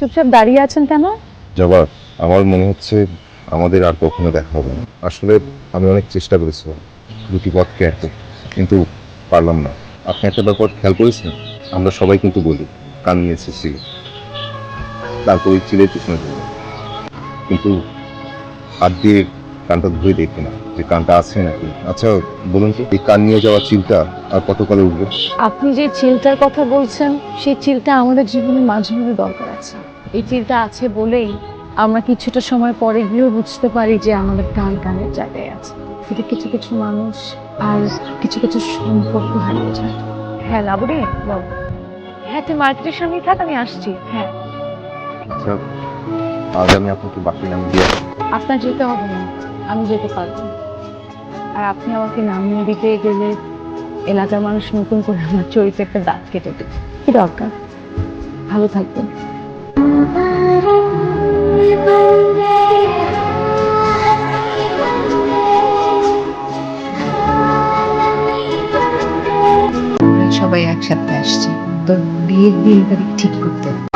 চুপচাপ দাঁড়িয়ে আছেন কেন? জবা আমার মনে হচ্ছে আমাদের আর কখনো দেখা হবে না। আসলে আমি অনেক চেষ্টা করেছিলাম দুটি পথ কেটে কিন্তু পারলাম না। আপনি একটা ব্যাপার খেয়াল করেছেন? আমরা সবাই কিন্তু বলি কান নিয়েছে সিল তারপর ওই চিলের পিছনে। কিন্তু হাত দিয়ে কানটা ধরে দেখি না যে কানটা আছে নাকি। আচ্ছা বলুন তো এই কান নিয়ে যাওয়া চিলটা আর কতকালে উঠবে? আপনি যে চিলটার কথা বলছেন সেই চিলটা আমাদের জীবনে মাঝে মাঝে দরকার আছে। এই চিলটা আছে বলেই আমরা কিছুটা সময় পরে গিয়েও বুঝতে পারি যে আমাদের কান গানের জায়গায় আছে। কিন্তু কিছু কিছু মানুষ আর কিছু কিছু সম্পর্ক হারিয়ে যায়। হ্যাঁ লাবণী বল হ্যাঁ তুই মার্কেটের সামনে থাক আমি আসছি। হ্যাঁ। আচ্ছা আজ আমি আপনাকে বাকি নাম দিয়ে আপনার যেতে হবে না আমি যেতে পারব। আর আপনি আমাকে নামিয়ে দিতে গেলে এলাকার মানুষ নতুন করে আমার চরিত্রে একটা দাঁত কেটে দেবে। কি দরকার? ভালো থাকবেন। সবাই একসাথে আসছে তো বিয়ের দিন তারিখ ঠিক করতে।